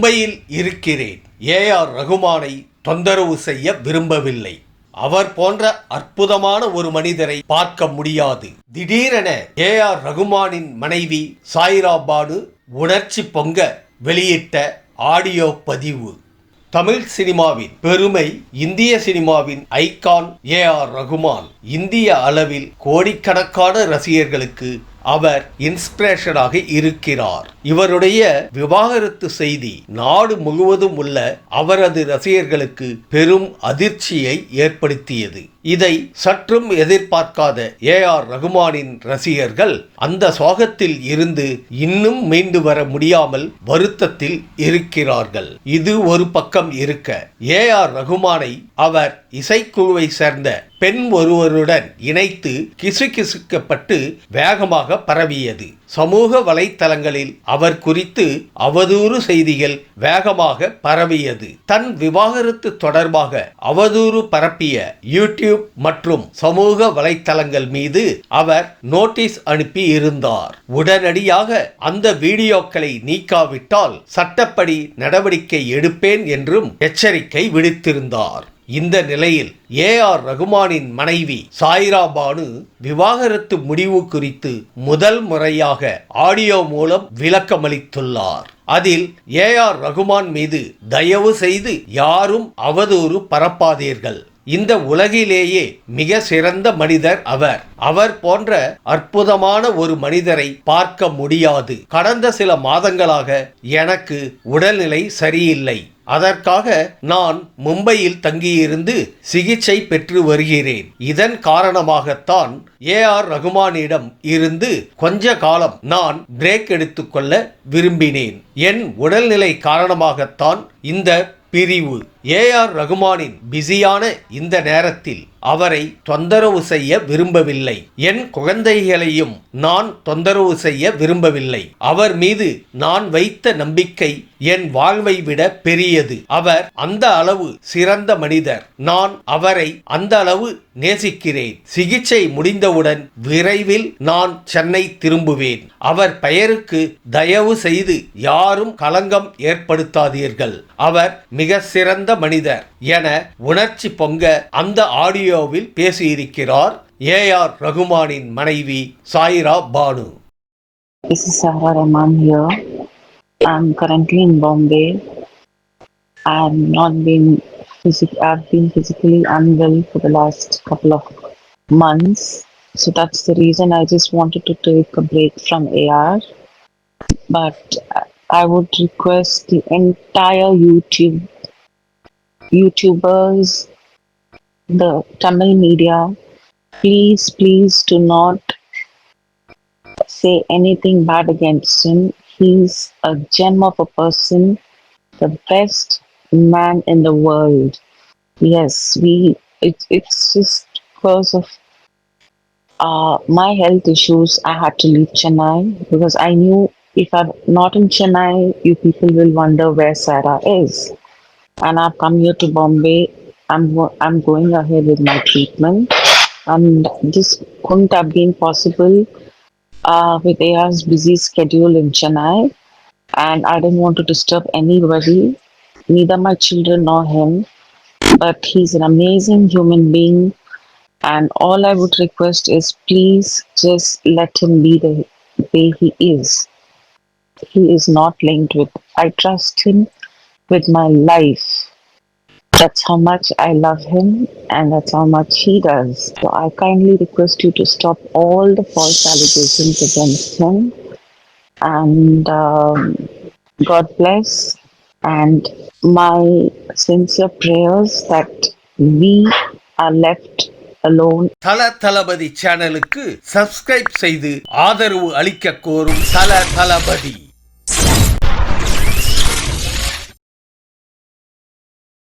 மும்பையில் இருக்கிறேன். A R ரகுமானை தொந்தரவு செய்ய விரும்பவில்லை. அவர் போன்ற அற்புதமான ஒரு மனிதரை பார்க்க முடியாது. திடீரென ஏ ஆர் ரகுமானின் மனைவி சாய்ரா பானு உணர்ச்சி பொங்க வெளியிட்ட ஆடியோ பதிவு. தமிழ் சினிமாவின் பெருமை இந்திய சினிமாவின் ஐகான் ஏ ஆர் ரகுமான். இந்திய அளவில் கோடிக்கணக்கான ரசிகர்களுக்கு அவர் இன்ஸ்பிரேஷனாக இருக்கிறார். இவருடைய விவாகரத்து செய்தி நாடு முழுவதும் உள்ள அவரது ரசிகர்களுக்கு பெரும் அதிர்ச்சியை ஏற்படுத்தியது. இதை சற்றும் எதிர்பார்க்காத ஏ ஆர் ரகுமானின் ரசிகர்கள் அந்த சோகத்தில் இருந்து இன்னும் மீண்டு வர முடியாமல் வருத்தத்தில் இருக்கிறார்கள். இது ஒரு பக்கம் இருக்க ஏ ஆர் ரகுமானை அவர் இசைக்குழுவை சேர்ந்த பெண் ஒருவருடன் இணைத்து கிசுகிசுக்கப்பட்டு வேகமாக பரவியது. சமூக வலைத்தளங்களில் அவர் குறித்து அவதூறு செய்திகள் வேகமாக பரவியது. தன் விவாகரத்து தொடர்பாக அவதூறு பரப்பிய யூடியூப் மற்றும் சமூக வலைத்தளங்கள் மீது அவர் நோட்டீஸ் அனுப்பி இருந்தார் உடனடியாக அந்த வீடியோக்களை நீக்காவிட்டால் சட்டப்படி நடவடிக்கை எடுப்பேன் என்றும் எச்சரிக்கை விடுத்திருந்தார். இந்த நிலையில் ஏ ஆர் ரகுமானின் மனைவி சாய்ரா பானு விவாகரத்து முடிவு குறித்து முதல் முறையாக ஆடியோ மூலம் விளக்கமளித்துள்ளார். அதில் ஏ ஆர் ரகுமான் மீது தயவு செய்து யாரும் அவதூறு பரப்பாதீர்கள். இந்த உலகிலேயே மிக சிறந்த மனிதர் அவர். அவர் போன்ற அற்புதமான ஒரு மனிதரை பார்க்க முடியாது. கடந்த சில மாதங்களாக எனக்கு உடல்நிலை சரியில்லை. அதற்காக நான் மும்பையில் தங்கியிருந்து சிகிச்சை பெற்று வருகிறேன். இதன் காரணமாகத்தான் ஏ ஆர் ரகுமானிடம் இருந்து கொஞ்ச காலம் நான் பிரேக் எடுத்துக்கொள்ள விரும்பினேன். என் உடல்நிலை காரணமாகத்தான் இந்த பிரிவு. ஏ ஆர் ரகுமானின் பிஸியான இந்த நேரத்தில் அவரை தொந்தரவு செய்ய விரும்பவில்லை. என் குழந்தைகளையும் நான் தொந்தரவு செய்ய விரும்பவில்லை. அவர் மீது நான் வைத்த நம்பிக்கை என் வாழ்வை விட பெரியது. அவர் அந்த அளவு சிறந்த மனிதர். நான் அவரை அந்த அளவு நேசிக்கிறேன். சிகிச்சை முடிந்தவுடன் விரைவில் நான் சென்னை திரும்புவேன். அவர் பெயருக்கு தயவு செய்து யாரும் களங்கம் ஏற்படுத்தாதீர்கள். அவர் மிக சிறந்த மனிதர் என உணர்ச்சி பொங்க அந்த ஆடியோவில் பேசியிருக்கிறார் ஏ ஆர் ரகுமானின் மனைவி Saira Banu This is Sahara Rahman here. I'm currently in Bombay. I've not been physic- I've been physically unwell for the last couple of months. So that's the reason I just wanted to take a break from AR. But I would request the entire YouTube YouTubers, the Tamil media, please, please do not say anything bad against him. He's a gem of a person, the best man in the world. Yes, we. It, it's just because of uh, my health issues, I had to leave Chennai because I knew if I'm not in Chennai, you people will wonder where Sarah is. And I've come here to Bombay. I'm I'm going ahead with my treatment, and this couldn't have been possible uh, with AR's busy schedule in Chennai, and I didn't want to disturb anybody, neither my children nor him. But he's an amazing human being, and all I would request is please just let him be the way he is. He is not linked with, I trust him with my life. That's how much I love him, and that's how much he does. So I kindly request you to stop all the false allegations against him. And um, God bless. And my sincere prayers that we are left alone தல தளபதி சேனலுக்கு subscribe செய்து ஆதரவு அளிக்க கோரும் தல தளபதி